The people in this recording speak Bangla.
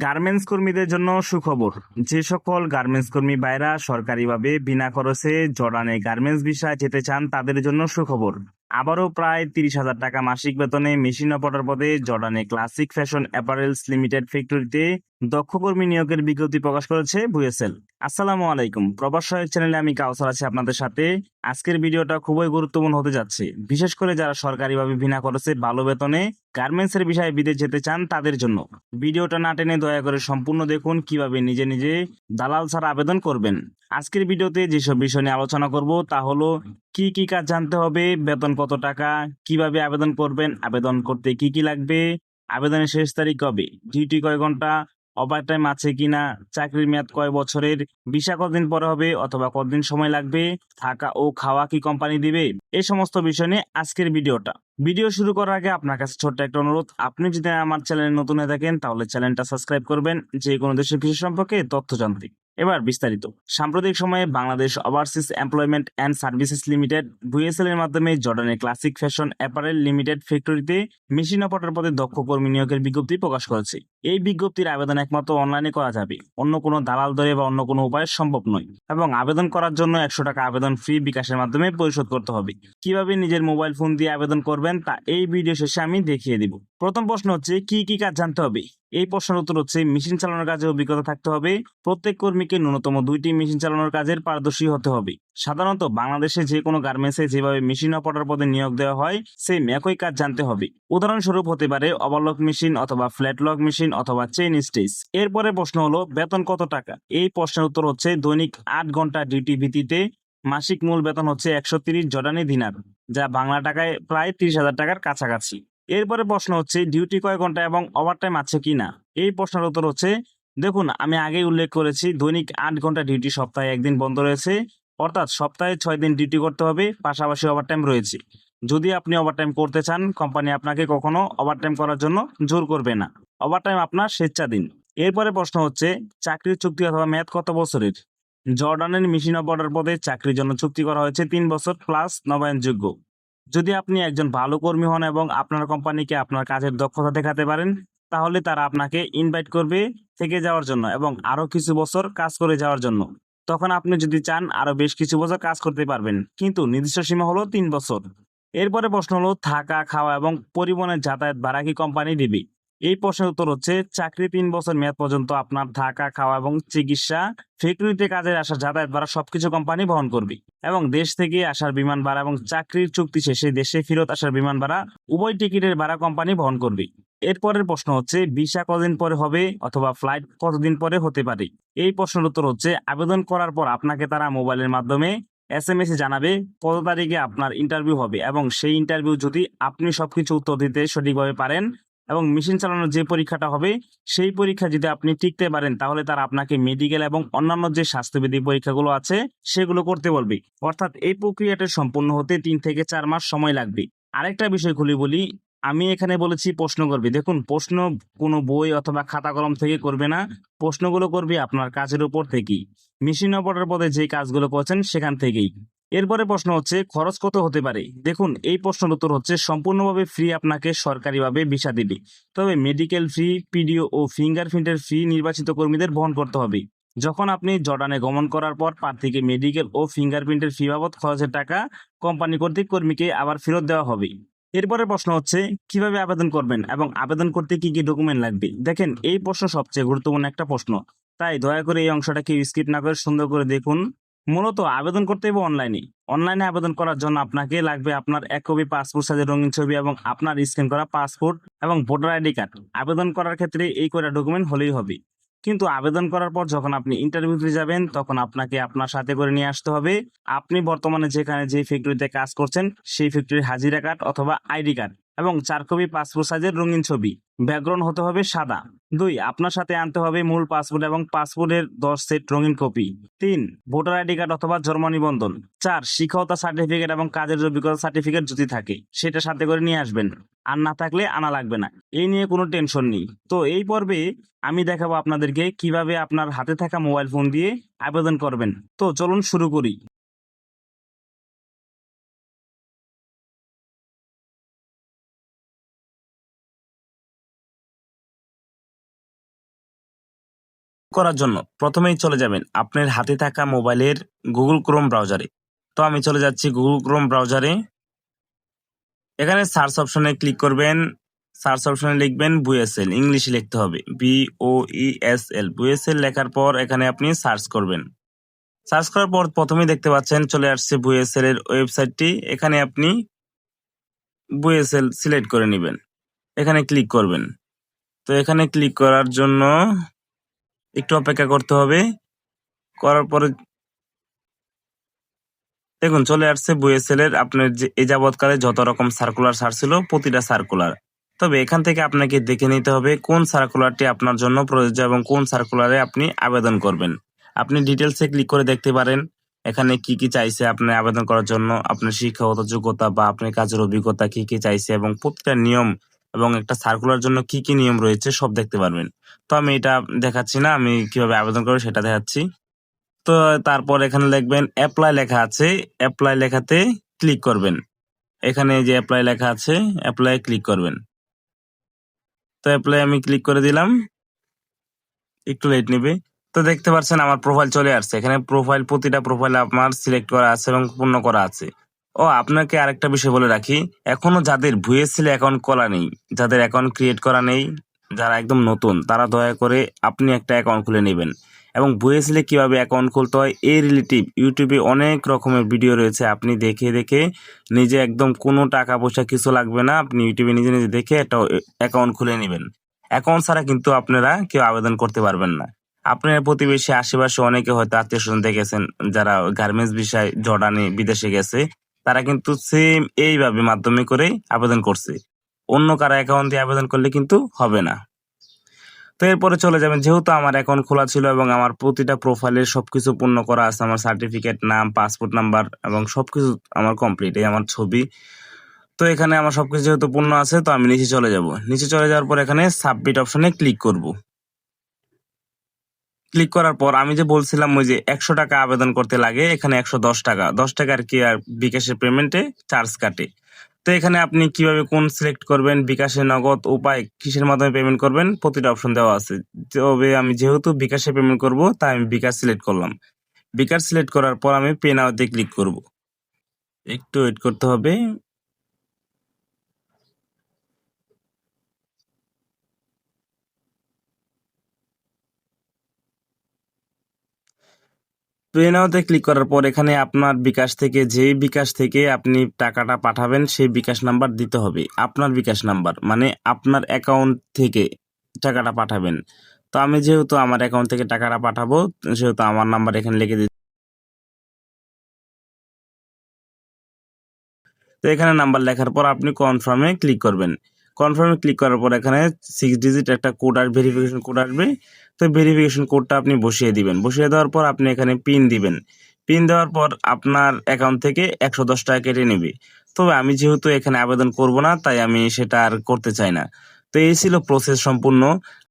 গার্মেন্টস কর্মীদের জন্য সুখবর। যে সকল গার্মেন্টস কর্মী বাইরা সরকারিভাবে বিনা খরচে জর্ডানে গার্মেন্টস বিষয়ে যেতে চান, তাদের জন্য সুখবর। আবারও প্রায় তিরিশ হাজার টাকা মাসিক বেতনে মেশিন অপারেটর পদে জর্ডানে ক্লাসিক ফ্যাশন অ্যাপারেলস লিমিটেড ফ্যাক্টরিতে দক্ষ কর্মী নিয়োগের বিজ্ঞপ্তি প্রকাশ করেছে ভুয়েসেল আসসালামু আলাইকুম। প্রবাস সহায়ক চ্যানেলে আমি কাউসার আছি আপনাদের সাথে। আজকের ভিডিওটা খুবই গুরুত্বপূর্ণ হতে যাচ্ছে। বিশেষ করে যারা সরকারিভাবে বিনা খরচে ভালো বেতনে গার্মেন্টস এর বিষয়ে বিদেশ যেতে চান তাদের জন্য। ভিডিওটা না টেনে দয়া করে সম্পূর্ণ দেখুন, কীভাবে নিজে নিজে দালাল ছাড়া আবেদন করবেন। আজকের ভিডিওতে যেসব বিষয় নিয়ে আলোচনা করব তা হলো কি কি কাজ জানতে হবে? বেতন কত টাকা? কীভাবে আবেদন করবেন? আবেদন করতে কি কি লাগবে? আবেদনের শেষ তারিখ কবে? ডিউটি কয় ঘণ্টা? ওভার টাইম আছে কিনা? চাকরির মেয়াদ কয় বছরের? ভিসা কতদিন পরে হবে অথবা কতদিন সময় লাগবে? থাকা ও খাওয়া কি কোম্পানি দিবে? এই সমস্ত বিষয় নিয়ে আজকের ভিডিওটা। ভিডিও শুরু করার আগে আপনার কাছে ছোট্ট একটা অনুরোধ। আপনি যদি আমার চ্যানেলে নতুন হয়ে থাকেন, তাহলে চ্যানেলটা সাবস্ক্রাইব করবেন। যে কোনো দেশের কৃষি সম্পর্কে তথ্য জানতে। এবার বিস্তারিত। সাম্প্রতিক সময়ে Bangladesh overseas employment and services limited VSL এর মাধ্যমে জর্ডানের ক্লাসিক ফ্যাশন অ্যাপারেল লিমিটেড ফ্যাক্টরিতে মেশিন অপারেটর পদে দক্ষ কর্মী নিয়োগের বিজ্ঞপ্তি প্রকাশ করেছে। এই বিজ্ঞপ্তির আবেদন একমাত্র অনলাইনে করা যাবে। অন্য কোনো দালাল ধরে বা অন্য কোনো উপায়ে সম্ভব নয়। এবং আবেদন করার জন্য একশো টাকা আবেদন ফ্রি বিকাশের মাধ্যমে পরিশোধ করতে হবে। কীভাবে নিজের মোবাইল ফোন দিয়ে আবেদন করবেন তা এই ভিডিও শেষে আমি দেখিয়ে দিব। প্রথম প্রশ্ন হচ্ছে, কি কি কাজ জানতে হবে? এই প্রশ্নের উত্তর হচ্ছে, মেশিন চালানোর কাজে অভিজ্ঞতা থাকতে হবে। প্রত্যেক কর্মীকে ন্যূনতম দুইটি মেশিন চালানোর কাজের পারদর্শী হতে হবে। সাধারণত বাংলাদেশে যে কোনো গার্মেন্টসে যেভাবে মেশিন অপারেটর পদে নিয়োগ দেওয়া হয় সেই একই কাজ জানতে হবে। উদাহরণস্বরূপ হতে পারে, ওভারলক মেশিন অথবা ফ্ল্যাট লক মেশিন অথবা চেইন স্টেজ এরপরে প্রশ্ন হলো, বেতন কত টাকা? এই প্রশ্নের উত্তর হচ্ছে, দৈনিক আট ঘণ্টা ডিউটি ভিত্তিতে মাসিক মূল বেতন হচ্ছে একশো তিরিশ জর্ডানি দিনার, যা বাংলা টাকায় প্রায় তিরিশ হাজার টাকার কাছাকাছি। এরপরে প্রশ্ন হচ্ছে, ডিউটি কয় ঘণ্টা এবং ওভারটাইম আছে কি না? এই প্রশ্নের উত্তর হচ্ছে, দেখুন, আমি আগেই উল্লেখ করেছি, দৈনিক আট ঘণ্টা ডিউটি সপ্তাহে একদিন বন্ধ রয়েছে, অর্থাৎ সপ্তাহে ছয় দিন ডিউটি করতে হবে, পাশাপাশি ওভারটাইম রয়েছে। যদি আপনি ওভারটাইম করতে চান, কোম্পানি আপনাকে কখনো ওভারটাইম করার জন্য জোর করবে না। ওভারটাইম আপনার স্বেচ্ছাধীন। এরপরে প্রশ্ন হচ্ছে, চাকরির চুক্তি অথবা মেয়াদ কত বছরের? জর্ডানের মেশিন অপারেটর পদে চাকরির জন্য চুক্তি করা হয়েছে তিন বছর প্লাস নবায়নযোগ্য। যদি আপনি একজন ভালো কর্মী হন এবং আপনার কোম্পানিকে আপনার কাজের দক্ষতা দেখাতে পারেন, তাহলে তারা আপনাকে ইনভাইট করবে থেকে যাওয়ার জন্য এবং আরও কিছু বছর কাজ করে যাওয়ার জন্য। তখন আপনি যদি চান, আরও বেশ কিছু বছর কাজ করতে পারবেন, কিন্তু নির্দিষ্ট সীমা হলো তিন বছর। এরপরে প্রশ্ন হলো, থাকা, খাওয়া এবং পরিবহনের যাতায়াত ভাড়া কি কোম্পানি দিবে? এই প্রশ্নের উত্তর হচ্ছে, চাকরি তিন বছর মেয়াদ পর্যন্ত আপনার থাকা, খাওয়া এবং চিকিৎসা, ফ্যাক্টরিতে কাজে আসা যাতায়াত ভাড়া সবকিছু কোম্পানি বহন করবে। এবং দেশ থেকে আসার বিমান ভাড়া এবং চাকরির চুক্তি শেষে দেশে ফেরত আসার বিমান ভাড়া উভয় টিকিটের ভাড়া কোম্পানি বহন করবে। এরপরের প্রশ্ন হচ্ছে, ভিসা কতদিন পরে হবে অথবা ফ্লাইট কতদিন পরে হতে পারে? এই প্রশ্নের উত্তর হচ্ছে, আবেদন করার পর আপনাকে তারা মোবাইলের মাধ্যমে এস এম এস এ জানাবে কত তারিখে আপনার ইন্টারভিউ হবে এবং সেই ইন্টারভিউ যদি আপনি সবকিছু উত্তর দিতে সঠিকভাবে পারেন এবং মেশিন চালানোর যে পরীক্ষাটা হবে, সেই পরীক্ষা যদি আপনি টিকতে পারেন, তাহলে তারা আপনাকে মেডিকেল এবং অন্যান্য যে স্বাস্থ্যবিধি পরীক্ষাগুলো আছে, সেগুলো করতে বলবে। অর্থাৎ এই প্রক্রিয়াটা সম্পূর্ণ হতে তিন থেকে চার মাস সময় লাগবে। আরেকটা বিষয় খুলি বলি, আমি এখানে বলেছি প্রশ্ন করবে। দেখুন, প্রশ্ন কোনো বই অথবা খাতা কলম থেকে করবে না। প্রশ্নগুলো করবে আপনার কাজের উপর থেকেই। মেশিন অপারেটর পদে যে কাজগুলো করছেন, সেখান থেকেই। এরপরে প্রশ্ন হচ্ছে, খরচ কত হতে পারে? দেখুন, এই প্রশ্নের উত্তর হচ্ছে, সম্পূর্ণভাবে ফ্রি আপনাকে সরকারিভাবে ভিসা দিবে। তবে মেডিকেল ফি পিডিও ও ফিঙ্গারপ্রিন্টের ফি নির্বাচিত কর্মীদের বহন করতে হবে। যখন আপনি জর্ডানে গমন করার পর প্রার্থীকে মেডিকেল ও ফিঙ্গারপ্রিন্টের ফি বাবদ খরচের টাকা কোম্পানি কর্তৃক কর্মীকে আবার ফেরত দেওয়া হবে। এরপরে প্রশ্ন হচ্ছে, কীভাবে আবেদন করবেন এবং আবেদন করতে কি কি ডকুমেন্ট লাগবে? দেখেন, এই প্রশ্ন সবচেয়ে গুরুত্বপূর্ণ একটা প্রশ্ন। তাই দয়া করে এই অংশটা কেউ স্কিপ না করে সুন্দর করে দেখুন। মূলত আবেদন করতে হবে অনলাইনে অনলাইনে আবেদন করার জন্য আপনাকে লাগবে আপনার এক কপি পাসপোর্ট সাইজের রঙিন ছবি এবং আপনার স্ক্যান করা পাসপোর্ট এবং ভোটার আইডি কার্ড আবেদন করার ক্ষেত্রে এই কয়টা ডকুমেন্ট হলেই হবে। কিন্তু আবেদন করার পর যখন আপনি ইন্টারভিউতে যাবেন, তখন আপনাকে আপনার সাথে করে নিয়ে আসতে হবে। আপনি বর্তমানে যেখানে যে ফ্যাক্টরিতে কাজ করছেন, সেই ফ্যাক্টরির হাজিরা কার্ড অথবা আইডি কার্ড এবং চার কপি পাসপোর্ট সাইজের রঙিন ছবি। ব্যাকগ্রাউন্ড হতে হবে সাদা। দুই, আপনার সাথে আনতে হবে মূল পাসপোর্ট এবং পাসপোর্টের দশ সেট রঙিন কপি। তিন, ভোটার আইডি কার্ড অথবা জন্ম নিবন্ধন। চার, শিক্ষকতা সার্টিফিকেট এবং কাজের অভিজ্ঞতা সার্টিফিকেট যদি থাকে, সেটা সাথে করে নিয়ে আসবেন। আর না থাকলে আনা লাগবে না। এই নিয়ে কোনো টেনশন নেই। তো এই পর্বে আমি দেখাবো আপনাদেরকে কীভাবে আপনার হাতে থাকা মোবাইল ফোন দিয়ে আবেদন করবেন। তো চলুন শুরু করি। করার জন্য প্রথমেই চলে যাবেন আপনার হাতে থাকা মোবাইলের গুগল ক্রোম ব্রাউজারে তো আমি চলে যাচ্ছি গুগল ক্রোম ব্রাউজারে এখানে সার্চ অপশনে ক্লিক করবেন। সার্চ অপশনে লিখবেন বুয়েসেল ইংলিশে লিখতে হবে। বি ও ই এস এল বুয়েসেল লেখার পর এখানে আপনি সার্চ করবেন। সার্চ করার পর প্রথমেই দেখতে পাচ্ছেন চলে আসছে বুয়েসেল এর ওয়েবসাইটটি এখানে আপনি বুয়েসেল সিলেক্ট করে নেবেন। এখানে ক্লিক করবেন। তো এখানে ক্লিক করার জন্য একটু অপেক্ষা করতে হবে। করার পরে দেখুন, চলে আসছে বুয়েসেল এর আপনার যে এ যাবৎকালে যত রকম সার্কুলার সার ছিল, প্রতিটা সার্কুলার তবে এখান থেকে আপনাকে দেখে নিতে হবে কোন সার্কুলারটি আপনার জন্য প্রযোজ্য এবং কোন সার্কুলারে আপনি আবেদন করবেন। আপনি ডিটেলসে ক্লিক করে দেখতে পারেন, এখানে কি কি চাইছে আপনি আবেদন করার জন্য, আপনার শিক্ষাগত যোগ্যতা বা আপনার কাজের অভিজ্ঞতা কি কি চাইছে এবং প্রতিটা নিয়ম এবং একটা সার্কুলার জন্য কি কি নিয়ম রয়েছে সব দেখতে পারবেন। তো আমি এটা দেখাচ্ছি না, আমি কীভাবে আবেদন করব সেটা দেখাচ্ছি। তো তারপর এখানে লিখবেন অ্যাপ্লাই লেখা আছে অ্যাপ্লাই লেখাতে ক্লিক করবেন। এখানে যে অ্যাপ্লাই লেখা আছে অ্যাপ্লাই ক্লিক করবেন। তো অ্যাপ্লাই আমি ক্লিক করে দিলাম। একটু লেট নেবে। তো দেখতে পাচ্ছেন আমার প্রোফাইল চলে আসছে। এখানে প্রোফাইল প্রতিটা প্রোফাইল আমার সিলেক্ট করা আছে এবং পূর্ণ করা আছে। ও, আপনাকে আরেকটা বিষয় বলে রাখি। এখনও যাদের ভুয়েসিল অ্যাকাউন্ট করা নেই, যাদের অ্যাকাউন্ট ক্রিয়েট করা নেই, যারা একদম নতুন, তারা দয়া করে আপনি একটা অ্যাকাউন্ট খুলে নেবেন। এবং ভুয়েসিলে কীভাবে অ্যাকাউন্ট খুলতে হয়, এই রিলেটিভ ইউটিউবে অনেক রকমের ভিডিও রয়েছে। আপনি দেখে দেখে নিজে একদম কোনো টাকা পয়সা কিছু লাগবে না, আপনি ইউটিউবে নিজে নিজে দেখে একটা অ্যাকাউন্ট খুলে নেবেন। অ্যাকাউন্ট ছাড়া কিন্তু আপনারা কেউ আবেদন করতে পারবেন না। আপনার প্রতিবেশী আশেপাশে অনেকে হয়তো আত্মীয় স্বজন দেখেছেন, যারা গার্মেন্টস বিষয় জর্ডানে বিদেশে গেছে। তারা কিন্তু সেম এইভাবে মাধ্যমে করে আবেদন করছে। অন্য কারও অ্যাকাউন্ট দিয়ে আবেদন করলে কিন্তু হবে না। তো এরপরে চলে যাবেন, যেহেতু আমার অ্যাকাউন্ট খোলা ছিল এবং আমার প্রতিটা প্রোফাইলের সবকিছু পূর্ণ করা আছে, আমার সার্টিফিকেট নাম পাসপোর্ট নাম্বার এবং সব কিছু আমার কমপ্লিট এই আমার ছবি। তো এখানে আমার সব কিছু যেহেতু পূর্ণ আছে, তো আমি নিচে চলে যাব। নিচে চলে যাওয়ার পর এখানে সাবমিট অপশনে ক্লিক করব। ক্লিক করার পর আমি যে বলছিলাম ওই যে একশো টাকা আবেদন করতে লাগে, এখানে একশো দশ টাকা। দশ টাকার কি আর বিকাশের পেমেন্টে চার্জ কাটে? তো এখানে আপনি কীভাবে কোন সিলেক্ট করবেন, বিকাশে নগদ উপায় কিসের মাধ্যমে পেমেন্ট করবেন, প্রতিটা অপশন দেওয়া আছে। তবে আমি যেহেতু বিকাশে পেমেন্ট করব, তাই আমি বিকাশ সিলেক্ট করলাম। বিকাশ সিলেক্ট করার পর আমি পে নাওতে ক্লিক করব। একটু ওয়েট করতে হবে। পে নাওতে ক্লিক করার পর এখানে আপনার বিকাশ থেকে যে বিকাশ থেকে আপনি টাকাটা পাঠাবেন, সেই বিকাশ নাম্বার দিতে হবে। আপনার বিকাশ নাম্বার মানে আপনার অ্যাকাউন্ট থেকে টাকাটা পাঠাবেন। তো আমি যেহেতু আমার অ্যাকাউন্ট থেকে টাকাটা পাঠাবো, সেহেতু আমার নাম্বার এখানে লিখে দিই তো এখানে নাম্বার লেখার পর আপনি কনফার্মে ক্লিক করবেন। কনফার্মে ক্লিক করার পর এখানে সিক্স ডিজিট একটা কোড আর ভেরিফিকেশন কোড আসবে। তো ভেরিফিকেশন কোডটা আপনি বসিয়ে দিবেন। বসিয়ে দেওয়ার পর আপনি এখানে পিন দিবেন। পিন দেওয়ার পর আপনার অ্যাকাউন্ট থেকে একশো দশ টাকা কেটে নেবে। তবে আমি যেহেতু এখানে আবেদন করব না, তাই আমি সেটা আর করতে চাই না। তো এই ছিল প্রসেস সম্পূর্ণ।